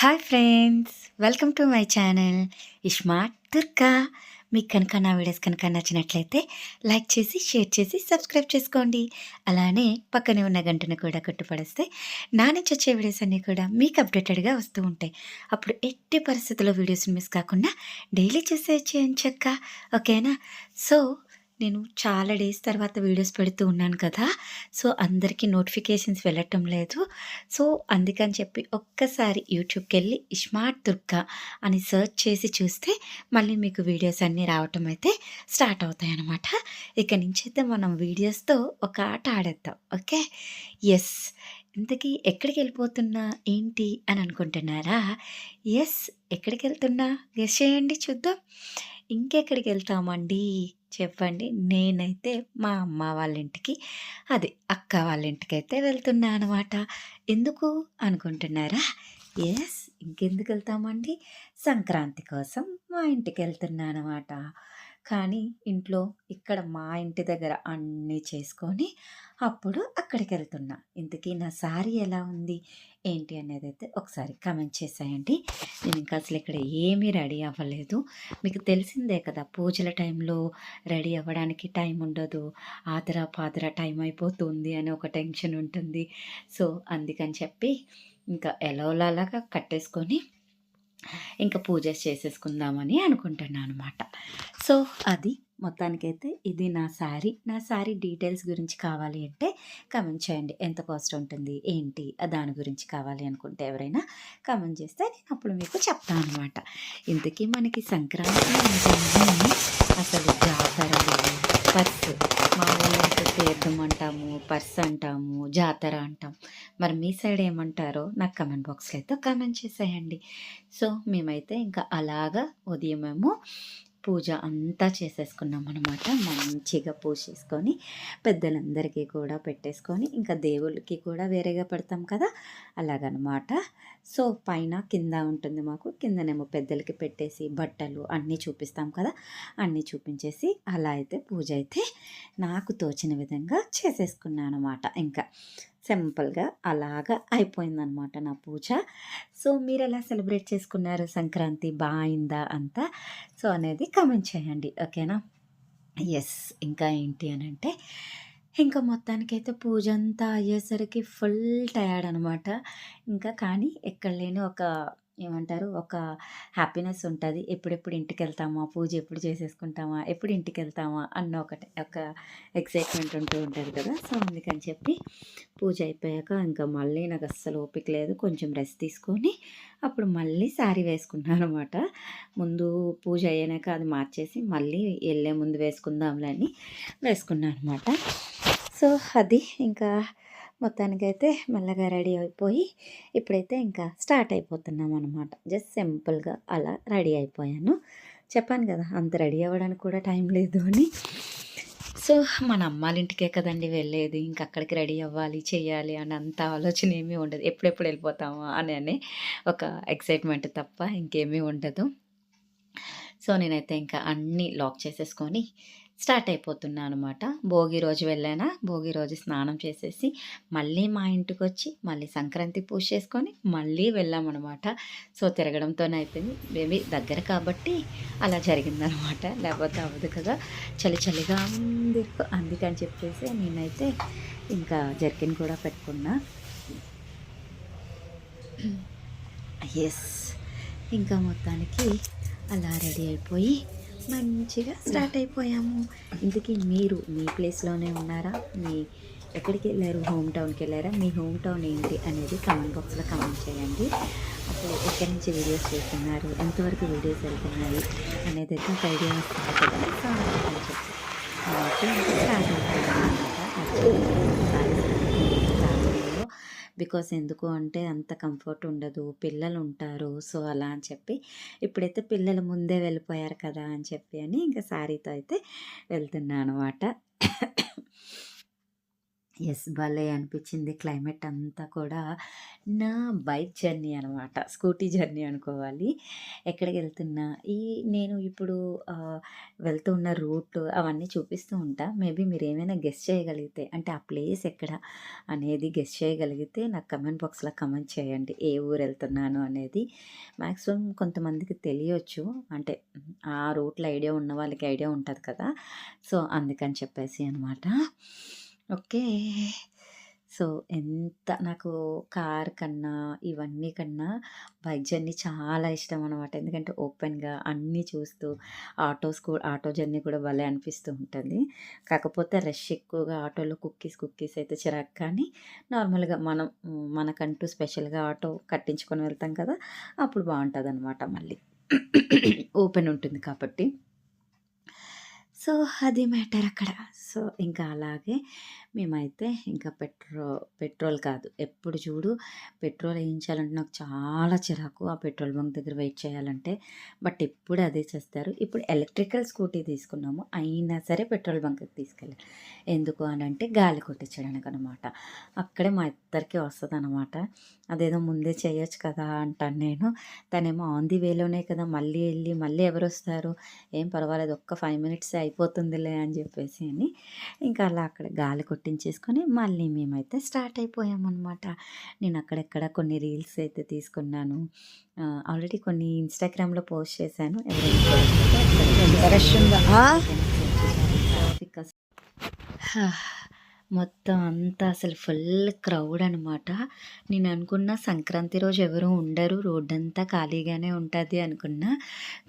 Hi friends welcome to my channel. Ismart Durga. మీకు కనుక నా వీడియోస్ కనుక నచ్చినట్లయితే లైక్ చేసి షేర్ చేసి సబ్స్క్రైబ్ చేసుకోండి. అలానే పక్కనే ఉన్న గంటను కూడా కొట్టుపడేస్తే నా నుంచి వచ్చే వీడియోస్ అన్నీ కూడా మీకు అప్డేటెడ్గా వస్తూ ఉంటాయి. అప్పుడు ఎట్టి పరిస్థితుల్లో వీడియోస్ని మిస్ కాకుండా డైలీ చూసే చక్క. ఓకేనా? సో నేను చాలా డేస్ తర్వాత వీడియోస్ పెడుతూ ఉన్నాను కదా. సో అందరికీ నోటిఫికేషన్స్ వెళ్ళటం లేదు. సో అందుకని చెప్పి ఒక్కసారి యూట్యూబ్కి వెళ్ళి స్మార్ట్ దుర్గా అని సెర్చ్ చేసి చూస్తే మళ్ళీ మీకు వీడియోస్ అన్నీ రావటం అయితే స్టార్ట్ అవుతాయి అన్నమాట. ఇక నుంచి అయితే మనం వీడియోస్తో ఒక ఆట ఆడేద్దాం. ఓకే? ఎస్. ఇంతకీ ఎక్కడికి వెళ్ళిపోతున్నా ఏంటి అని అనుకుంటున్నారా? ఎస్ ఎక్కడికి వెళ్తున్నా ఎస్ చేయండి చూద్దాం. ఇంకెక్కడికి వెళ్తామండి చెప్పండి. నేనైతే మా అమ్మ వాళ్ళ ఇంటికి అది అక్క వాళ్ళ ఇంటికి అయితే వెళ్తున్నా అనమాట. ఎందుకు అనుకుంటున్నారా? ఎస్ ఇంకెందుకు వెళ్తామండి? సంక్రాంతి కోసం మా ఇంటికి వెళ్తున్నా అనమాట. కానీ ఇంట్లో ఇక్కడ మా ఇంటి దగ్గర అన్నీ చేసుకొని అప్పుడు అక్కడికి వెళ్తున్నా ఇంతకీ నా శారీ ఎలా ఉంది? ఏంటి అనేది అయితే ఒకసారి కమెంట్ చేసేయండి. నేను ఇంకా అసలు ఇక్కడ ఏమీ రెడీ అవ్వలేదు. మీకు తెలిసిందే కదా పూజల టైంలో రెడీ అవ్వడానికి టైం ఉండదు. ఆదరా పాదరా టైం అయిపోతుంది అని ఒక టెన్షన్ ఉంటుంది. సో అందుకని చెప్పి ఇంకా ఎలవలాగా కట్టేసుకొని ఇంకా పూజ చేసేసుకుందామని అనుకుంటున్నాను అనమాట సో అది మొత్తానికైతే ఇది నా శారీ. నా శారీ డీటెయిల్స్ గురించి కావాలి అంటే కమెంట్ చేయండి. ఎంత కాస్ట్ ఉంటుంది? ఏంటి? దాని గురించి కావాలి అనుకుంటే ఎవరైనా కమెంట్ చేస్తే నేను అప్పుడు మీకు చెప్తాను అనమాట ఇంతకీ మనకి సంక్రాంతి అంటే అసలు జాతరలు పర్స్. మా ఊళ్ళో తీర్థం అంటాము పర్స్ అంటాము జాతర అంటాం. మరి మీ సైడ్ ఏమంటారో నాకు కమెంట్ బాక్స్లో అయితే కమెంట్ చేసేయండి. సో మేమైతే ఇంకా అలాగా ఉదయమేమో పూజ అంతా చేసేసుకున్నాం అనమాట మంచిగా పూజ చేసుకొని పెద్దలందరికీ కూడా పెట్టేసుకొని ఇంకా దేవుళ్ళకి కూడా వేరేగా పెడతాం కదా అలాగనమాట. సో పైన కింద ఉంటుంది మాకు. కిందనేమో పెద్దలకి పెట్టేసి బట్టలు అన్నీ చూపిస్తాం కదా అన్నీ చూపించేసి అలా అయితే పూజ అయితే నాకు తోచిన విధంగా చేసేసుకున్నాను అనమాట ఇంకా సింపుల్గా అలాగా అయిపోయిందనమాట నా పూజ. సో మీరు ఎలా సెలబ్రేట్ చేసుకున్నారు? సంక్రాంతి బాగుందా అంతా? సో అనేది కమెంట్ చేయండి. ఓకేనా? ఎస్. ఇంకా ఏంటి అని అంటే ఇంకా మొత్తానికైతే పూజ అంతా అయ్యేసరికి ఫుల్ టయర్డ్ అనమాట ఇంకా కానీ ఎక్కడ లేని ఒక ఏమంటారు? ఒక హ్యాపీనెస్ ఉంటుంది. ఎప్పుడెప్పుడు ఇంటికి వెళ్తామా పూజ ఎప్పుడు చేసేసుకుంటామా? ఎప్పుడు ఇంటికి వెళ్తామా అన్న ఒకటి ఒక ఎక్సైట్మెంట్ ఉంటూ ఉంటుంది కదా! సో అందుకని చెప్పి పూజ అయిపోయాక ఇంకా మళ్ళీ నాకు అస్సలు ఓపిక లేదు. కొంచెం రెస్ట్ తీసుకొని అప్పుడు మళ్ళీ శారీ వేసుకున్నాను అనమాట. ముందు పూజ అయ్యాక అది మార్చేసి మళ్ళీ వెళ్ళే ముందు వేసుకుందాంలే అని వేసుకున్నాను అనమాట. సో అది ఇంకా మొత్తానికైతే మెల్లగా రెడీ అయిపోయి ఇప్పుడైతే ఇంకా స్టార్ట్ అయిపోతున్నాం అనమాట జస్ట్ సింపుల్గా అలా రెడీ అయిపోయాను. చెప్పాను కదా అంత రెడీ అవ్వడానికి కూడా టైం లేదు అని. సో మన అమ్మాలింటికే ఇంటికే కదండి వెళ్ళేది. ఇంక అక్కడికి రెడీ అవ్వాలి చేయాలి అని అంత ఆలోచన ఏమీ ఉండదు. ఎప్పుడెప్పుడు వెళ్ళిపోతామా అని అని ఒక ఎక్సైట్మెంట్ తప్ప ఇంకేమీ ఉండదు. సో నేనైతే ఇంకా అన్నీ లాక్ చేసేసుకొని స్టార్ట్ అయిపోతున్నా అనమాట భోగి రోజు వెళ్ళానా? భోగి రోజు స్నానం చేసేసి మళ్ళీ మా ఇంటికి వచ్చి మళ్ళీ సంక్రాంతి పూజ చేసుకొని మళ్ళీ వెళ్ళామన్నమాట. సో తిరగడంతోనే అయిపోయింది. మేబీ దగ్గర కాబట్టి అలా జరిగిందనమాట లేకపోతే అవ్వదు కదా. చలి చలిగా ఉంది. అందుకని చెప్పేసి నేనైతే ఇంకా జర్కిన్ కూడా పెట్టుకున్నా. ఎస్ ఇంకా మొత్తానికి అలా రెడీ అయిపోయి మంచిగా స్టార్ట్ అయిపోయాము. ఇంతకీ మీరు మీ ప్లేస్లోనే ఉన్నారా? మీ ఎక్కడికి వెళ్ళారు? హోమ్ టౌన్కి వెళ్ళారా? మీ హోమ్ టౌన్ ఏంటి అనేది కామెంట్ బాక్స్లో కామెంట్ చేయండి. అప్పుడు ఎక్కడి నుంచి వీడియోస్ చేస్తున్నారు? ఎంతవరకు వీడియోస్ వెళ్తున్నాయి అనేది అయితే ఒక ఐడియా వస్తుంది. కదా సో స్టార్ట్ బికాస్ ఎందుకు అంటే అంత కంఫర్ట్ ఉండదు పిల్లలు ఉంటారు సో అలా అని చెప్పి ఇప్పుడైతే పిల్లలు ముందే వెళ్ళిపోయారు కదా అని చెప్పి అని ఇంకా శారీతో అయితే వెళ్తున్నాను అనమాట. ఎస్ భలే అనిపించింది క్లైమేట్ అంతా కూడా. నా బైక్ జర్నీ అనమాట. స్కూటీ జర్నీ అనుకోవాలి. ఎక్కడికెళ్తున్నా ఈ నేను ఇప్పుడు వెళ్తూ ఉన్న రూట్ అవన్నీ చూపిస్తూ ఉంటా. మేబీ మీరు ఏమైనా గెస్ట్ చేయగలిగితే అంటే ఆ ప్లేస్ ఎక్కడ అనేది గెస్ట్ చేయగలిగితే నాకు కమెంట్ బాక్స్‌లో కమెంట్ చేయండి. ఏ ఊరు వెళ్తున్నాను అనేది. మ్యాక్సిమం కొంతమందికి తెలియచ్చు అంటే ఆ రూట్‌లో ఐడియా ఉన్న వాళ్ళకి ఐడియా ఉంటుంది కదా! సో, అందుకని చెప్పేసి అనమాట. ఓకే. సో, ఎంత నాకు కార్ కన్నా, ఇవన్నీ కన్నా బైక్ జర్నీ చాలా ఇష్టం అనమాట. ఎందుకంటే ఓపెన్‌గా అన్నీ చూస్తూ ఆటోస్ కూడా ఆటో జర్నీ కూడా భలే అనిపిస్తూ ఉంటుంది కాకపోతే రష్ ఎక్కువగా ఆటోలో కుక్కీస్, కుక్కీస్ అయితే చిరాకు కానీ నార్మల్‌గా మనం మనకంటూ స్పెషల్‌గా ఆటో కట్టించుకొని వెళ్తాం కదా! అప్పుడు బాగుంటుంది అనమాట మళ్ళీ. ఓపెన్ ఉంటుంది కాబట్టి. సో, అది మ్యాటర్ అక్కడ. సో, ఇంకా అలాగే మేమైతే ఇంకా పెట్రో పెట్రోల్ కాదు. ఎప్పుడు చూడు పెట్రోల్ వేయించాలంటే నాకు చాలా చిరాకు. ఆ పెట్రోల్ బంక్ దగ్గర వెయిట్ చేయాలంటే. బట్ ఎప్పుడు అదే చేస్తారు. ఇప్పుడు ఎలక్ట్రికల్ స్కూటీ తీసుకున్నాము. అయినా సరే పెట్రోల్ బంక్‌కి తీసుకెళ్ళాలి. ఎందుకు అని అంటే గాలి కొట్టించడానికనమాట. అక్కడే మా ఇద్దరికి వస్తుంది అనమాట అదేదో ముందే చేయొచ్చు కదా! అంటాను నేను. తనేమో ఆన్ ది వేలోనే కదా! మళ్ళీ వెళ్ళి మళ్ళీ ఎవరు వస్తారు ఏం పర్వాలేదు ఒక్క ఫైవ్ మినిట్స్ అయిపోయి అయిపోతుందిలే అని చెప్పేసి అని ఇంకా అలా అక్కడ గాలి కొట్టించేసుకొని మళ్ళీ మేమైతే స్టార్ట్ అయిపోయామనమాట. నేను అక్కడక్కడ కొన్ని రీల్స్ అయితే తీసుకున్నాను. ఆల్రెడీ కొన్ని ఇన్‌స్టాగ్రామ్‌లో పోస్ట్ చేశాను. ఎవరైనా! ట్రాఫిక్ మొత్తం అంతా అసలు ఫుల్ క్రౌడ్ అనమాట. నేను అనుకున్న సంక్రాంతి రోజు ఎవరు ఉండరు. రోడ్డంతా ఖాళీగానే ఉంటుంది అనుకున్నా.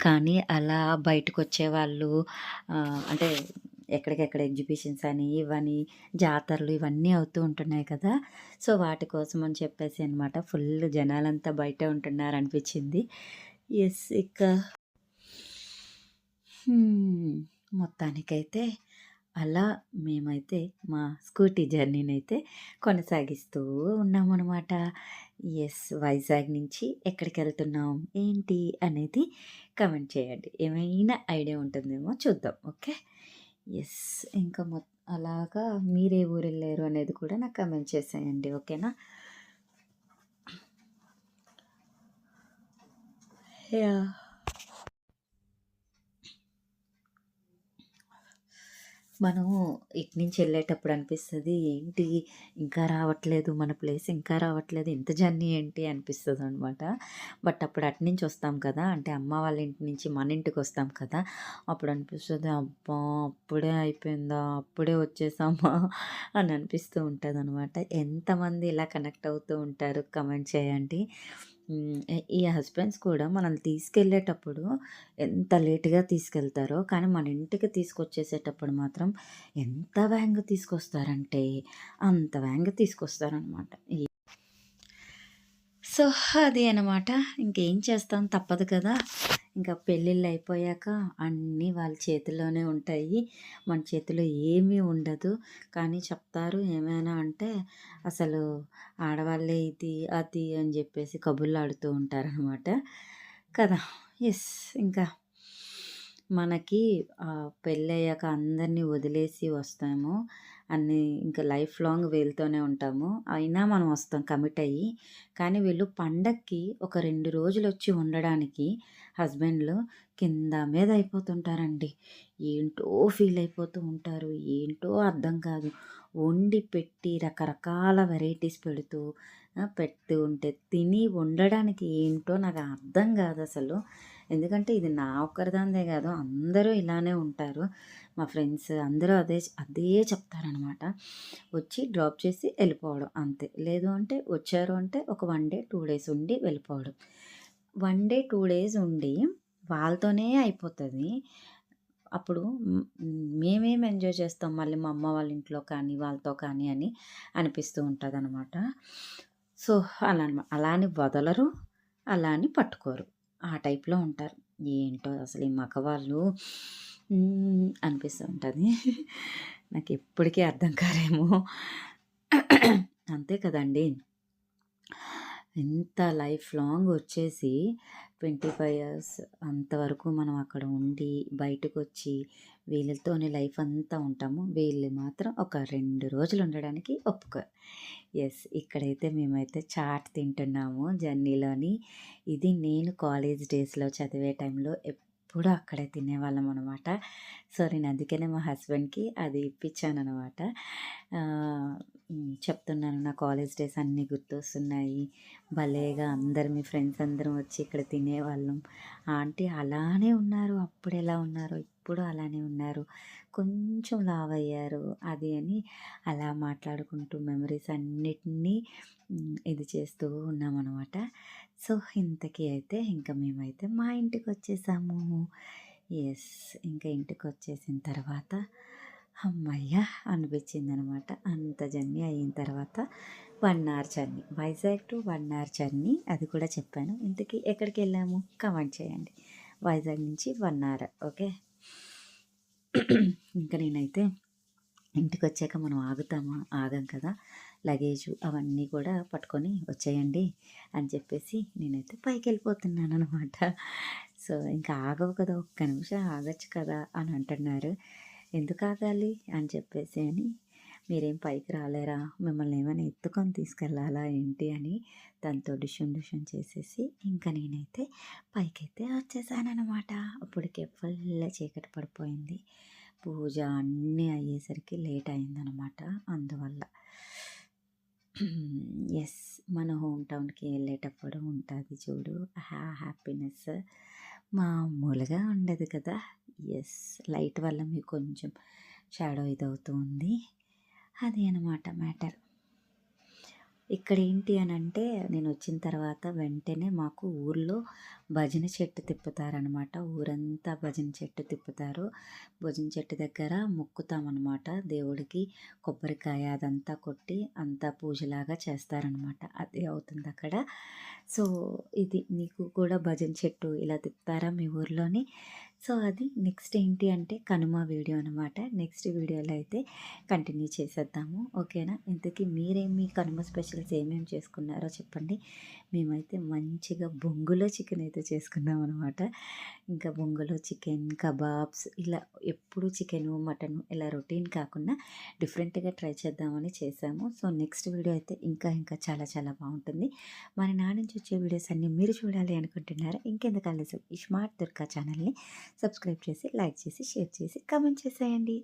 కానీ అలా బయటకు వచ్చేవాళ్ళు అంటే ఎక్కడికెక్కడ ఎగ్జిబిషన్స్ అని, ఇవని, జాతరలు ఇవన్నీ అవుతూ ఉంటున్నాయి కదా! సో, వాటి కోసం అని చెప్పేసి అనమాట. ఫుల్ జనాలంతా బయటే ఉంటున్నారనిపించింది. ఎస్ ఇక మొత్తానికైతే అలా మేమైతే మా స్కూటీ జర్నీని అయితే కొనసాగిస్తూ ఉన్నామనమాట. ఎస్ వైజాగ్ నుంచి ఎక్కడికి వెళ్తున్నాం ఏంటి? అనేది కమెంట్ చేయండి. ఏమైనా ఐడియా ఉంటుందేమో చూద్దాం. ఓకే. ఎస్ ఇంకా మొ అలాగా మీరే ఊరు వెళ్ళారు అనేది కూడా నాకు కమెంట్ చేసేయండి. ఓకేనా? యా మనం ఇటు నుంచి వెళ్ళేటప్పుడు అనిపిస్తుంది ఏంటి ఇంకా రావట్లేదు. మన ప్లేస్ ఇంకా రావట్లేదు. ఇంత జర్నీ ఏంటి అనిపిస్తుంది అనమాట బట్ అప్పుడు అటు నుంచి వస్తాం కదా! అంటే అమ్మ వాళ్ళ ఇంటి నుంచి మన ఇంటికి వస్తాం కదా! అప్పుడు అనిపిస్తుంది అబ్బా! అప్పుడే అయిపోయిందా? అప్పుడే వచ్చేసామా? అని అనిపిస్తూ ఉంటుంది అనమాట ఎంతమంది ఇలా కనెక్ట్ అవుతూ ఉంటారు? కమెంట్ చేయండి. ఈ హస్బెండ్స్ కూడా మనల్ని తీసుకెళ్ళేటప్పుడు ఎంత లేటుగా తీసుకెళ్తారో, కానీ మన ఇంటికి తీసుకొచ్చేసేటప్పుడు మాత్రం ఎంత వేగంగా తీసుకొస్తారంటే, అంత వేగంగా తీసుకొస్తారనమాట. సో, అది అనమాట. ఇంకేం చేస్తాం తప్పదు కదా! ఇంకా పెళ్ళిళ్ళు అయిపోయాక అన్నీ వాళ్ళ చేతిలోనే ఉంటాయి. మన చేతిలో ఏమీ ఉండదు. కానీ చెప్తారు ఏమైనా అంటే అసలు ఆడవాళ్ళే ఇది, అది అని చెప్పేసి కబుర్లాడుతూ ఉంటారనమాట. కదా! ఎస్ ఇంకా మనకి పెళ్ళయ్యాక అందరిని వదిలేసి వస్తాము. అన్నీ ఇంకా లైఫ్ లాంగ్ వీళ్ళతోనే ఉంటాము. అయినా మనం వస్తాం కమిట్ అయ్యి. కానీ వీళ్ళు పండక్కి ఒక రెండు రోజులు వచ్చి ఉండడానికి హస్బెండ్‌లు కింద మీద అయిపోతుంటారండి. ఏంటో ఫీల్ అయిపోతూ ఉంటారు. ఏంటో అర్థం కాదు. వండి పెట్టి రకరకాల వెరైటీస్ పెడుతూ పెడుతూ ఉంటే తిని వండడానికి ఏంటో నాకు అర్థం కాదు అసలు ఎందుకంటే ఇది నా ఒక్కరిదాందే కాదు. అందరూ ఇలానే ఉంటారు. మా ఫ్రెండ్స్ అందరూ అదే అదే చెప్తారనమాట. వచ్చి డ్రాప్ చేసి వెళ్ళిపోవడం అంతే. లేదు అంటే వచ్చారు అంటే ఒక వన్ డే, టూ డేస్ ఉండి వెళ్ళిపోవడం. వన్ డే, టూ డేస్ ఉండి వాళ్ళతోనే అయిపోతుంది అప్పుడు మేమేం ఎంజాయ్ చేస్తాం మళ్ళీ మా అమ్మ వాళ్ళ ఇంట్లో కానీ, వాళ్ళతో కానీ అని అనిపిస్తూ ఉంటుంది అనమాట సో, అలా అలా అని వదలరు. అలా అని పట్టుకోరు. ఆ టైప్‌లో ఉంటారు. ఏంటో అసలు ఈ మగవాళ్ళు అనిపిస్తూ ఉంటుంది నాకు ఎప్పటికీ అర్థం కారేమో. అంతే కదండీ! ఎంత లైఫ్ లాంగ్ వచ్చేసి 25 ఇయర్స్ అంతవరకు మనం అక్కడ ఉండి, బయటకొచ్చి వీళ్ళతోనే లైఫ్ అంతా ఉంటాము. వీళ్ళు మాత్రం ఒక రెండు రోజులు ఉండడానికి ఒప్పుకోరు. ఎస్ ఇక్కడైతే మేమైతే చాట్ తింటున్నాము జర్నీలోని. ఇది నేను కాలేజ్ డేస్‌లో చదివే టైంలో ఎప్పుడూ అక్కడే తినేవాళ్ళమనమాట. సో, నేను అందుకనే మా హస్బెండ్‌కి అది ఇప్పించాను అనమాట చెప్తున్నాను నా కాలేజ్ డేస్ అన్నీ గుర్తొస్తున్నాయి. భలేగా అందరు మీ ఫ్రెండ్స్ అందరం వచ్చి ఇక్కడ తినేవాళ్ళం. ఆంటీ అలానే ఉన్నారు. అప్పుడు ఎలా ఉన్నారో ఇప్పుడు అలానే ఉన్నారు. కొంచెం లావ్ అయ్యారు అది అని అలా మాట్లాడుకుంటూ మెమరీస్ అన్నిటినీ ఇది చేస్తూ ఉన్నామన్నమాట సో, ఇంతకీ అయితే ఇంకా మేమైతే మా ఇంటికి వచ్చేసాము ఎస్ ఇంకా ఇంటికి వచ్చేసిన తర్వాత హమ్మయ్య! అనిపించిందనమాట. అంత జర్నీ అయిన తర్వాత one hour journey. Vizag to one hour journey అది కూడా చెప్పాను. ఇంతకీ ఎక్కడికెళ్ళాము కమెంట్ చేయండి. వైజాగ్ నుంచి వన్ అవర్ ఓకే. ఇంకా నేనైతే ఇంటికి వచ్చాక మనం ఆగుతామా? ఆగం కదా! లగేజు అవన్నీ కూడా పట్టుకొని వచ్చేయండి అని చెప్పేసి నేనైతే పైకెళ్ళిపోతున్నాననమాట. సో, ఇంకా ఆగవు కదా! ఒక్క నిమిషం ఆగచ్చు కదా! అని అంటున్నారు. ఎందుకు ఆగాలి అని చెప్పేసి అని మీరేం పైకి రాలేరా? మిమ్మల్ని ఏమైనా ఎత్తుకొని తీసుకెళ్ళాలా ఏంటి అని దాంతో డిషన్ డిషన్ చేసేసి ఇంకా నేనైతే పైకైతే వచ్చేసానమాట అప్పటికే ఫుల్ చీకటి పడిపోయింది. పూజ అన్నీ అయ్యేసరికి లేట్ అయిందనమాట. అందువల్ల. ఎస్ మన హోమ్ టౌన్‌కి వెళ్ళేటప్పుడు ఉంటుంది చూడు ఆ హ్యాపీనెస్ మామూలుగా ఉండదు కదా! ఎస్ లైట్ వల్ల మీకు కొంచెం షాడో ఇది అవుతుంది అది అనమాట మ్యాటర్. ఇక్కడ ఏంటి అని అంటే నేను వచ్చిన తర్వాత వెంటనే మాకు ఊర్లో భజన చెట్టు తిప్పుతారనమాట. ఊరంతా భజన చెట్టు తిప్పుతారు. భజన చెట్టు దగ్గర మొక్కుతామన్నమాట దేవుడికి కొబ్బరికాయ అదంతా కొట్టి అంతా పూజలాగా చేస్తారనమాట. అది అవుతుందక్కడ. సో, ఇది మీకు కూడా భజన చెట్టు ఇలా తిప్పుతారా మీ ఊర్లోని? సో, అది నెక్స్ట్ ఏంటి అంటే కనుమ వీడియో అనమాట. నెక్స్ట్ వీడియోలో అయితే కంటిన్యూ చేసేద్దాము. ఓకేనా? ఇంతకీ మీరేమి కనుమ స్పెషల్స్ ఏమేమి చేసుకున్నారో చెప్పండి. మేమైతే మంచిగా బొంగులో చికెన్ అయితే చేసుకున్నాం అనమాట ఇంకా బొంగులో చికెన్, కబాబ్స్ ఇలా ఎప్పుడు చికెను, మటను ఇలా రొటీన్ కాకుండా డిఫరెంట్‌గా ట్రై చేద్దామని చేశాము. సో, నెక్స్ట్ వీడియో అయితే ఇంకా ఇంకా చాలా చాలా బాగుంటుంది మరి నా నుంచి వచ్చే వీడియోస్ అన్నీ మీరు చూడాలి అనుకుంటున్నారా? ఇంకెందుకు ఆలస్యం ఈ స్మార్ట్ దుర్గా ఛానల్‌ని సబ్స్క్రైబ్ చేసి, లైక్ చేసి, షేర్ చేసి, కామెంట్ చేసేయండి.